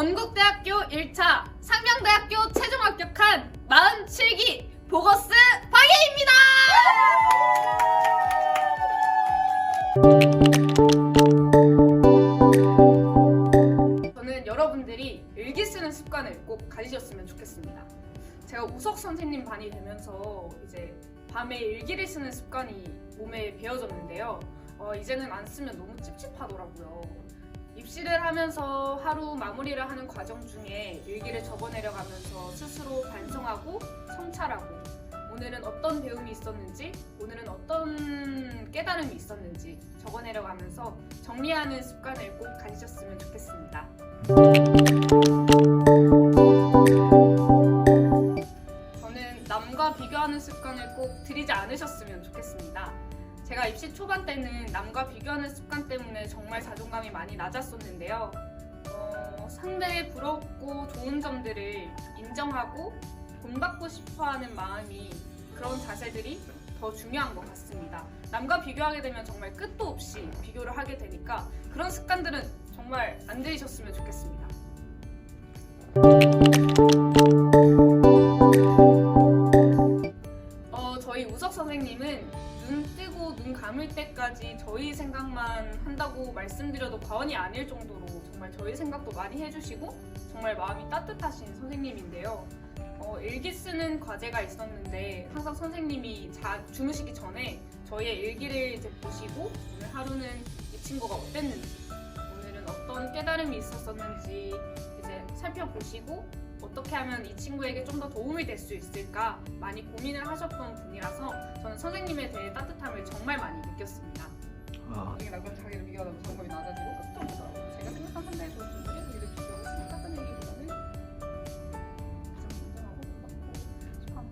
건국대학교 1차, 상명대학교 최종 합격한 47기 보거스 박예입니다! 저는 여러분들이 일기 쓰는 습관을 꼭 가지셨으면 좋겠습니다. 제가 우석 선생님 반이 되면서 이제 밤에 일기를 쓰는 습관이 몸에 배어졌는데요. 어, 이제는 안 쓰면 너무 찝찝하더라고요. 입시를 하면서 하루 마무리를 하는 과정 중에 일기를 적어내려가면서 스스로 반성하고 성찰하고 오늘은 어떤 배움이 있었는지 오늘은 어떤 깨달음이 있었는지 적어내려가면서 정리하는 습관을 꼭 가지셨으면 좋겠습니다. 저는 남과 비교하는 습관을 꼭 들이지 않으셨으면 좋겠습니다. 제가 입시 초반 때는 남과 비교하는 습관 정말 자존감이 많이 낮았었는데요. 어, 상대의 부럽고 좋은 점들을 인정하고 본받고 싶어 하는 마음이 그런 자세들이 더 중요한 것 같습니다. 남과 비교하게 되면 정말 끝도 없이 비교를 하게 되니까 그런 습관들은 정말 안 들이셨으면 좋겠습니다. 저희 우석 선생님은 눈 뜨고 눈 감을 때까지 저희 생각만 한다고 말씀드려도 과언이 아닐 정도로 정말 저희 생각도 많이 해주시고 정말 마음이 따뜻하신 선생님인데요. 어, 일기 쓰는 과제가 있었는데 항상 선생님이 자, 주무시기 전에 저희의 일기를 이제 보시고 오늘 하루는 이 친구가 어땠는지 오늘은 어떤 깨달음이 있었었는지 이제 살펴보시고 어떻게 하면 이 친구에게 좀 더 도움이 될 수 있을까 많이 고민을 하셨던 분이라서 저는 선생님에 대해 따뜻함을 정말 많이 느꼈습니다. 아, 이게 나그럼 자기를 비교하다 보면 점검이 낮아지고 끝부터 제가 생각한 상대의 좋은 점들이 자기를 비교하고 생각하는 얘기보다는 가장 건전하고 고맙고 축하하고